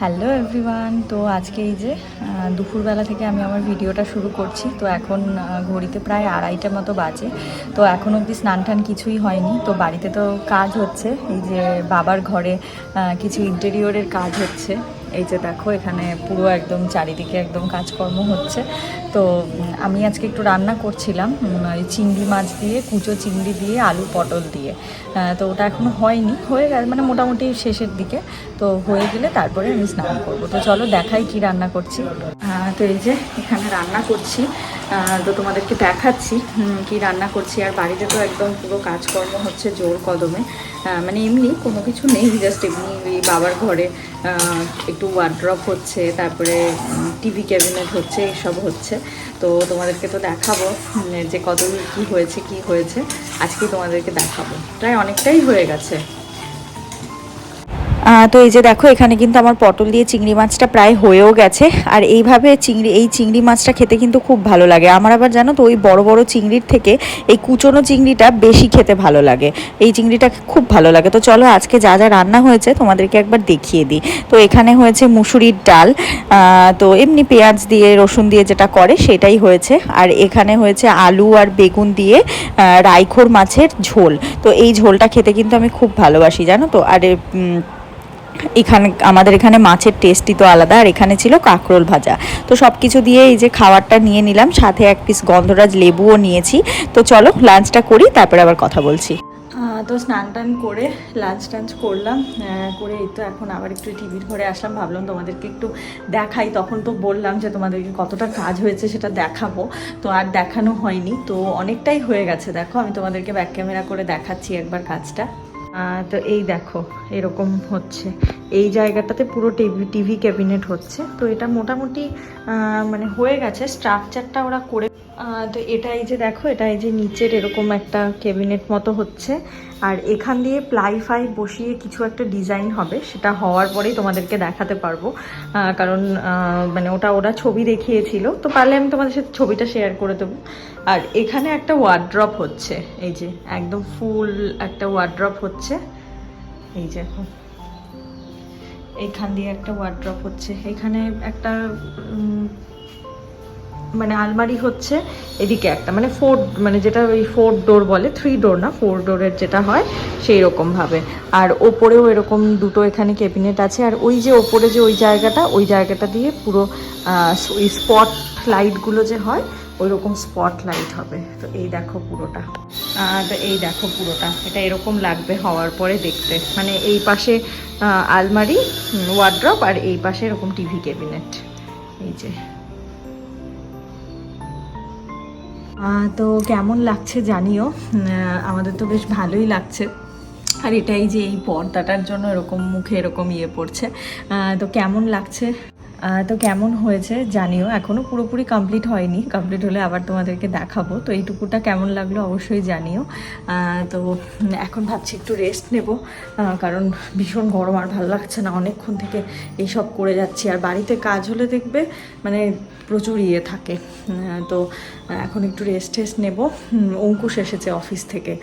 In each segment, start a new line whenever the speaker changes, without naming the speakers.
Hello everyone তো আজকে এই যে দুপুরবেলা থেকে আমি আমার ভিডিওটা শুরু করছি। তো এখন ঘড়িতে প্রায় আড়াইটা মতো বাজে। তো এখন অবধি স্নান টান কিছুই হয়নি। তো বাড়িতে তো কাজ হচ্ছে। এই যে বাবার ঘরে কিছু ইন্টেরিয়রের কাজ হচ্ছে। এই যে দেখো, এখানে পুরো একদম চারিদিকে একদম কাজকর্ম হচ্ছে। তো আমি আজকে একটু রান্না করছিলাম ওই চিংড়ি মাছ দিয়ে, কুচো চিংড়ি দিয়ে, আলু পটল দিয়ে। তো ওটা এখনও হয়নি, হয়ে গেছে মানে মোটামুটি শেষের দিকে। তো হয়ে গেলে তারপরে আমি স্নান করব। তো চলো দেখাই কি রান্না করছি। তো এই যে এখানে রান্না করছি তো তোমাদেরকে দেখাচ্ছি কি রান্না করছি। আর বাড়িতে তো একদম পুরো কাজকর্ম হচ্ছে জোর কদমে। মানে এমনি কোনো কিছু নেই জাস্ট এমনি বাবার ঘরে একটু ওয়ার্ড্রপ হচ্ছে, তারপরে টিভি ক্যাবিনেট হচ্ছে এইসব হচ্ছে। তো তোমাদেরকে তো দেখাবো যে কত কি হয়েছে কি হয়েছে। আজকে তোমাদেরকে দেখাবো। প্রায় অনেকটাই হয়ে গেছে। তো এই যে দেখো, এখানে কিন্তু আমার পটল দিয়ে চিংড়ি মাছটা প্রায় হয়েও গেছে। আর এইভাবে চিংড়ি, এই চিংড়ি মাছটা খেতে কিন্তু খুব ভালো লাগে। আমার আবার জানো তো, ওই বড় বড় চিংড়ির থেকে এই কুচনো চিংড়িটা বেশি খেতে ভালো লাগে। এই চিংড়িটা খুব ভালো লাগে। তো চলো, আজকে যা যা রান্না হয়েছে তোমাদেরকে একবার দেখিয়ে দিই। তো এখানে হয়েছে মুসুরির ডাল তো এমনি পেঁয়াজ দিয়ে, রসুন দিয়ে যেটা করে সেটাই হয়েছে। আর এখানে হয়েছে আলু আর বেগুন দিয়ে রাইখোর মাছের ঝোল। তো এই ঝোলটা খেতে কিন্তু আমি খুব ভালোবাসি, জানো তো। আর এখানে, আমাদের এখানে মাছের টেস্টই তো আলাদা, আর এখানে ছিল কাঁকরোল ভাজা। তো সব কিছু দিয়ে এই যে খাবারটা নিয়ে নিলাম, সাথে এক পিস গন্ধরাজ লেবুও নিয়েছি। তো চলো লাঞ্চটা করি, তারপরে আবার কথা বলছি। তো স্নান টান করে লাঞ্চ টাঞ্চ করলাম করে এই তো এখন আবার একটু টিভির ঘরে আসলাম, ভাবলাম তোমাদেরকে একটু দেখাই। তখন তো বললাম যে তোমাদেরকে কতটা কাজ হয়েছে সেটা দেখাবো। তো আর দেখানো হয়নি, তো অনেকটাই হয়ে গেছে, দেখো। আমি তোমাদেরকে ব্যাক ক্যামেরা করে দেখাচ্ছি একবার কাজটা। তো এই দেখো, এরকম হচ্ছে। এই জায়গাটাতে পুরো টিভি টিভি ক্যাবিনেট হচ্ছে। তো এটা মোটামুটি মানে হয়ে গেছে। স্ট্রাকচারটা ওরা করে তো এটা এই যে দেখো এটা এই যে নিচের এরকম একটা ক্যাবিনেট মতো হচ্ছে। আর এখান দিয়ে প্লাই ফাই বসিয়ে কিছু একটা ডিজাইন হবে, সেটা হওয়ার পরেই তোমাদেরকে দেখাতে পারব। কারণ মানে ওটা ওরা ছবি দেখিয়েছিল, তো পারলে আমি তোমাদের সাথে ছবিটা শেয়ার করে দেবো। আর এখানে একটা ওয়ার্ড্রপ হচ্ছে, এই যে একদম ফুল একটা ওয়ার্ড্রপ হচ্ছে। এই যে এখন। এইখান দিয়ে একটা ওয়ার্ড্রপ হচ্ছে। এখানে একটা মানে আলমারি হচ্ছে এদিকে একটা মানে ফোর মানে যেটা ওই ফোর ডোর বলে থ্রি ডোর না ফোর ডোরের যেটা হয় সেই রকম ভাবে। আর ওপরেও এরকম দুটো এখানে ক্যাবিনেট আছে, আর ওই যে ওপরে যে ওই জায়গাটা ওই জায়গাটা দিয়ে পুরো ওই স্পট লাইটগুলো যে হয় ওই রকম স্পট লাইট হবে। তো এই দেখো পুরোটা। তো এই দেখো পুরোটা, এটা এরকম লাগবে হওয়ার পরে দেখতে। মানে এই পাশে আলমারি ওয়ার্ড্রপ আর এই পাশে এরকম টিভি ক্যাবিনেট এই যে। তো কেমন লাগছে জানিও। আমাদের তো বেশ ভালোই লাগছে। আর এটাই যে এই পর্দাটার জন্য এরকম মুখে এরকম ইয়ে পড়ছে। তো কেমন লাগছে? তো কেমন হয়েছে জানিও। এখনও পুরোপুরি কমপ্লিট হয়নি। কমপ্লিট হলে আবার তোমাদেরকে দেখাবো। তো এইটুকুটা কেমন লাগল অবশ্যই জানিও। তো এখন ভাবছি একটু রেস্ট নেব কারণ ভীষণ গরম আর ভালো লাগছে না। অনেকক্ষণ থেকে এইসব করে যাচ্ছি। আর বাড়িতে কাজ হলে দেখবে মানে প্রচুর ইয়ে থাকে। তো এখন একটু রেস্ট টেস্ট নেব। অঙ্কুশ এসেছে অফিস থেকে।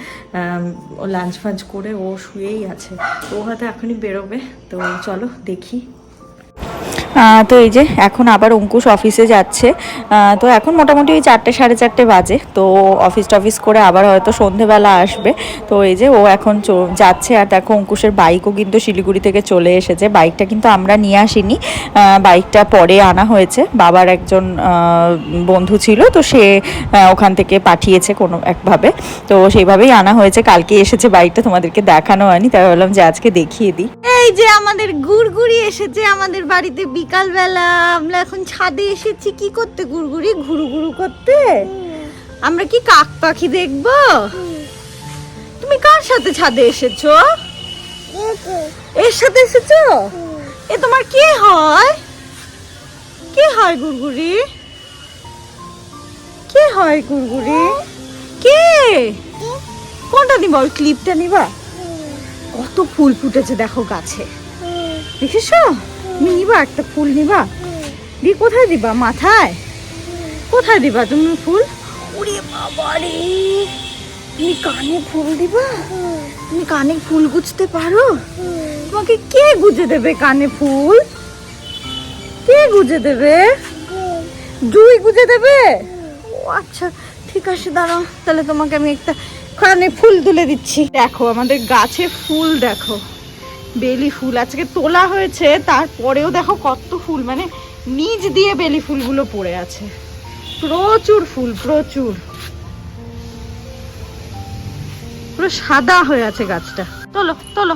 ও লাঞ্চ ফাঞ্চ করে ও শুয়েই আছে। তো ও হয়তো এখনই বেরোবে। তো চলো দেখি। তো এই যে এখন আবার অঙ্কুশ অফিসে যাচ্ছে। তো এখন মোটামুটি ওই চারটে, সাড়ে চারটে বাজে। তো অফিস টফিস করে আবার হয়তো সন্ধেবেলা আসবে। তো এই যে ও এখন যাচ্ছে আর দেখো অঙ্কুশের বাইকও কিন্তু শিলিগুড়ি থেকে চলে এসেছে। বাইকটা কিন্তু আমরা নিয়ে আসিনি। বাইকটা পরে আনা হয়েছে। বাবার একজন বন্ধু ছিল। তো সে ওখান থেকে পাঠিয়েছে কোনো একভাবে। তো সেইভাবেই আনা হয়েছে। কালকে এসেছে বাইকটা তোমাদেরকে দেখানো হয়নি। তাই ভাবলাম যে আজকে দেখিয়ে দিই।
এই যে আমাদের গুড়গুড়ি এসেছে আমাদের বাড়িতে বিকালবেলা। আমরা এখন ছাদে এসেছি কি করতে গুড়গুড়ি ঘুরু ঘুরু করতে আমরা কি কাক পাখি দেখব? তুমি কার সাথে ছাদে এসেছ? এর সাথে এসেছ? এ তোমার কে হয়? কে হয় গুড়গুড়ি কে হয় গুড়গুড়ি কে? কোনটা নিবা? ওই ক্লিপটা নিবা? কত ফুল ফুটেছে দেখো গাছে। দেখেছ? তুমি নিবা একটা ফুল নিবা। দি কোথায় দিবা? মাথায়? কোথায় দিবা তুমি ফুল? ওরে বাবা রে। তুমি কানে ফুল দিবা? তুমি কানে ফুল গুছতে পারো? তোমাকে কে গুজে দেবে কানে ফুল? কে গুজে দেবে? দুই গুজে দেবে? ও আচ্ছা ঠিক আছে দাঁড়াও। তাহলে তোমাকে আমি একটা কানে ফুল তুলে দিচ্ছি। দেখো, আমাদের গাছে ফুল, দেখো। বেলি ফুল, আজকে তোলা হয়েছে, তারপরেও দেখো কত ফুল মানে নিচ দিয়ে বেলি ফুলগুলো পড়ে আছে। প্রচুর ফুল, প্রচুর। পুরো সাদা হয়ে আছে গাছটা। তোলো তোলো।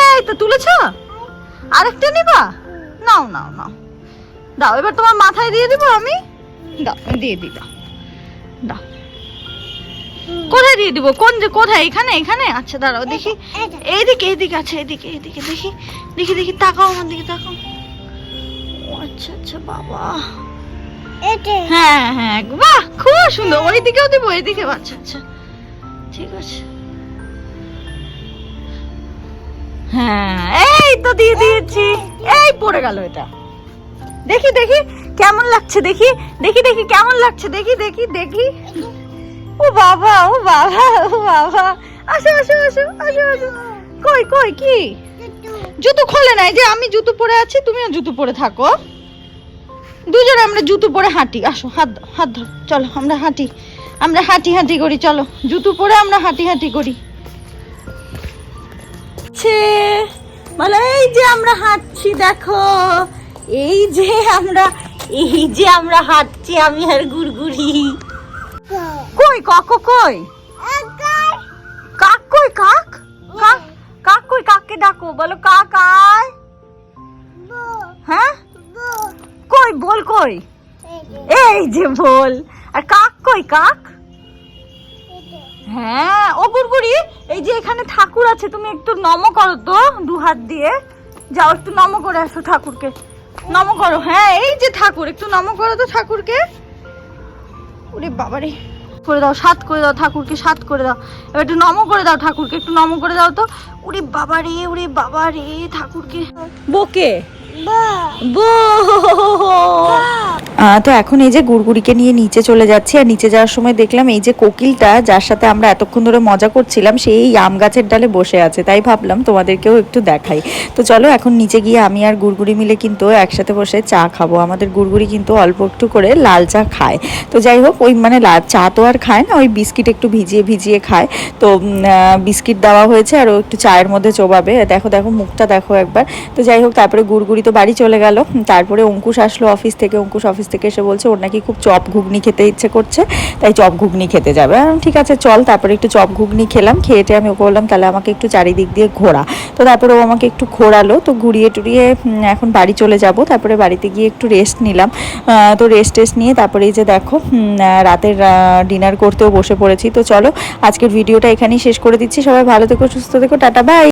এই তো তুলেছ? আরেকটা নিবা? নাও নাও নাও। দাও, এবার তোমার মাথায় দিয়ে দিব আমি? দাও, দিয়ে দিবা। দাও। কোথায় দিয়ে দিব? কোন যে কোথায়? এখানে এখানে? আচ্ছা দাঁড়াও দেখি। এইদিকে এইদিকে আছে এইদিকে এইদিকে দেখি। দেখি দেখি তাকাও আমার দিকে তাকাও। আচ্ছা আচ্ছা বাবা। হ্যাঁ হ্যাঁ বাহ খুব সুন্দর। ওই দিকেও দিব এইদিকে আচ্ছা আচ্ছা। ঠিক আছে। হ্যাঁ এই তো দিয়ে দিয়েছি। এই পড়ে গেল এটা। দেখি দেখি কেমন লাগছে দেখি। দেখি দেখি কেমন লাগছে দেখি দেখি দেখি। ও বাবা ও বাবা ও বাবা। আসো আসো আসো আসো আসো। কই কই, কি? জুতো খোলে নাই যে আমি জুতো পরে আছি, তুমিও জুতো পরে থাকো। দুজনে আমরা জুতো পরে হাঁটি। আসো, হাত হাত ধর। চলো, আমরা হাঁটি। আমরা হাঁটি হাঁটি করি, চলো। জুতো পরে আমরা হাঁটি হাঁটি করি। ছে বলো এই যে আমরা হাঁটছি, দেখো। এই যে আমরা, এই যে আমরা হাঁটছি, আমি আর গুড়গুড়ি। কই, কাক কই? কাক কই কাক? কাক কাক কই কাককে ডাকো, বলো কাক আয় হ্যাঁ? কই, বল কই? এই যে বল। আর কাক কই, কাক? হ্যাঁ ও বুড়বুড়ি, এই যে এখানে ঠাকুর আছে, তুমি একটু নম করো তো দু হাত দিয়ে। যাও, একটু নম করে আসো ঠাকুরকে। নম করো হ্যাঁ এই যে ঠাকুর, একটু নম করো তো ঠাকুরকে। ওরে বাবারে। করে দাও, সাত করে দাও ঠাকুরকে, সাত করে দাও। এবার একটু নম করে দাও ঠাকুরকে, একটু নম করে দাও তো। উড়ি বাবা রে উড়ি বাবা রে ঠাকুরকে বকে
তো এখন এই যে গুড়গুড়িকে নিয়ে নিচে চলে যাচ্ছি, আর নিচে যাওয়ার সময় দেখলাম এই যে কোকিলটা যার সাথে আমরা এতক্ষণ ধরে মজা করছিলাম, সেই আম গাছের ডালে বসে আছে। তাই ভাবলাম তোমাদেরকেও একটু দেখাই। তো চলো এখন নিচে গিয়ে আমি আর গুড়গুড়ি মিলে কিন্তু একসাথে বসে চা খাব। আমাদের গুড়গুড়ি কিন্তু অল্প একটু করে লাল চা খায়। তো যাই হোক, ওই মানে চা তো আর খায় না, ওই বিস্কিট একটু ভিজিয়ে ভিজিয়ে খায়। তো বিস্কিট দেওয়া হয়েছে, আর একটু চায়ের মধ্যে চোবাবে। দেখো দেখো, মুখটা দেখো একবার। তো যাই হোক, তারপরে গুড়গুড়ি তো বাড়ি চলে গেল। তারপরে অঙ্কুশ আসলো অফিস থেকে, অঙ্কুশ অফিস থেকে এসে বলছে, ওর নাকি খুব চপ ঘুগনি খেতে ইচ্ছে করছে, তাই চপ ঘুগনি খেতে যাবে। ঠিক আছে, চল, তারপরে একটু চপ ঘুগনি খেলাম খেয়েটে আমি ওকে বললাম, তাহলে আমাকে একটু চারিদিক দিয়ে ঘোরা। তো তারপরে ও আমাকে একটু ঘোরালো, তো ঘুরিয়ে টুরিয়ে এখন বাড়ি চলে যাব। তারপরে বাড়িতে গিয়ে একটু রেস্ট নিলাম। তো রেস্ট টেস্ট নিয়ে তারপরে এই যে দেখো রাতের ডিনার করতেও বসে পড়েছি। তো চলো, আজকের ভিডিওটা এখানেই শেষ করে দিচ্ছি। সবাই ভালো থেকো, সুস্থ থেকো, টাটা বাই